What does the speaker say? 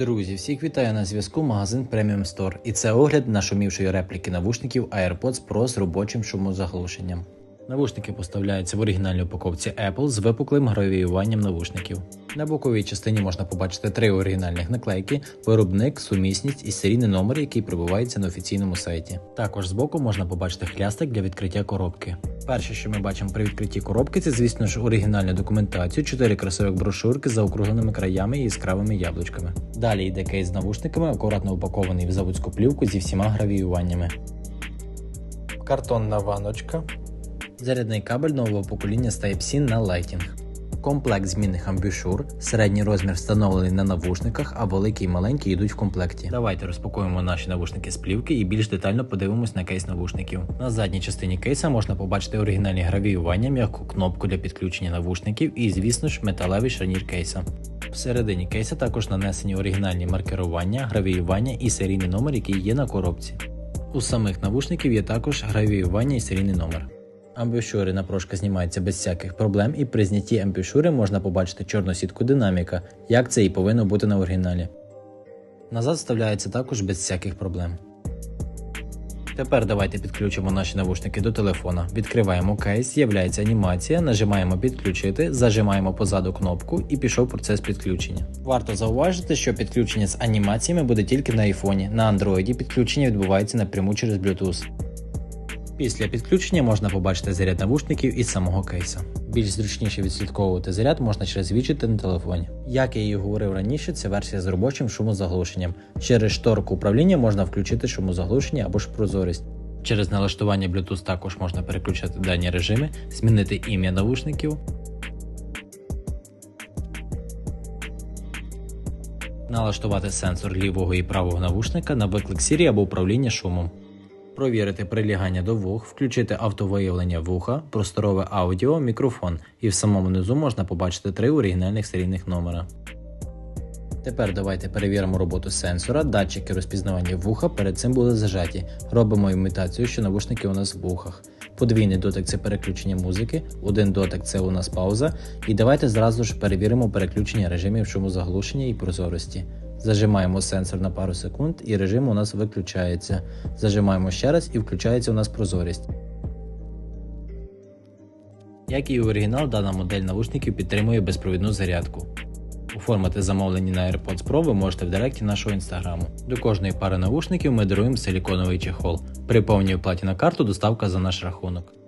Друзі, всіх вітаю на зв'язку магазин Premium Store. І це огляд нашумівшої репліки навушників AirPods Pro з робочим шумозаглушенням. Навушники поставляються в оригінальній упаковці Apple з випуклим гравіюванням навушників. На боковій частині можна побачити три оригінальних наклейки, виробник, сумісність і серійний номер, який прибувається на офіційному сайті. Також збоку можна побачити хлястик для відкриття коробки. Перше, що ми бачимо при відкритті коробки, це, звісно ж, оригінальну документацію, 4 красивих брошурки з заокругленими краями і яскравими яблучками. Далі йде кейс з навушниками, акуратно упакований в заводську плівку зі всіма гравіюваннями. Картонна ваночка. Зарядний кабель нового покоління з Type-C на Lightning. Комплект змінних амбушур, середній розмір встановлений на навушниках, а великий і маленький йдуть в комплекті. Давайте розпакуємо наші навушники з плівки і більш детально подивимось на кейс навушників. На задній частині кейса можна побачити оригінальні гравіювання, м'яку кнопку для підключення навушників і, звісно ж, металевий шарнір кейса. Всередині кейса також нанесені оригінальні маркерування, гравіювання і серійний номер, який є на коробці. У самих навушників є також гравіювання і серійний номер. Амбушури на прошка знімаються без всяких проблем, і при знятті амбушури можна побачити чорну сітку динаміка, як це і повинно бути на оригіналі. Назад вставляється також без всяких проблем. Тепер давайте підключимо наші навушники до телефона. Відкриваємо кейс, з'являється анімація, нажимаємо підключити, зажимаємо позаду кнопку і пішов процес підключення. Варто зауважити, що підключення з анімаціями буде тільки на айфоні. На Android підключення відбувається напряму через Bluetooth. Після підключення можна побачити заряд навушників із самого кейса. Більш зручніше відслідковувати заряд можна через відчити на телефоні. Як я і говорив раніше, це версія з робочим шумозаглушенням. Через шторку управління можна включити шумозаглушення або ж прозорість. Через налаштування Bluetooth також можна переключати дані режими, змінити ім'я навушників. Налаштувати сенсор лівого і правого навушника на виклик Siri або управління шумом провірити прилягання до вух, включити автовиявлення вуха, просторове аудіо, мікрофон, і в самому низу можна побачити три оригінальних серійних номера. Тепер давайте перевіримо роботу сенсора, датчики розпізнавання вуха перед цим були зажаті. Робимо імітацію, що навушники у нас в вухах. Подвійний дотик це переключення музики, один дотик це у нас пауза. І давайте зразу ж перевіримо переключення режимів шумозаглушення і прозорості. Зажимаємо сенсор на пару секунд і режим у нас виключається. Зажимаємо ще раз і включається у нас прозорість. Як і оригінал, дана модель навушників підтримує безпровідну зарядку. Оформити замовлення на AirPods Pro ви можете в директі нашого інстаграму. До кожної пари навушників ми даруємо силіконовий чехол. При повній оплаті на карту доставка за наш рахунок.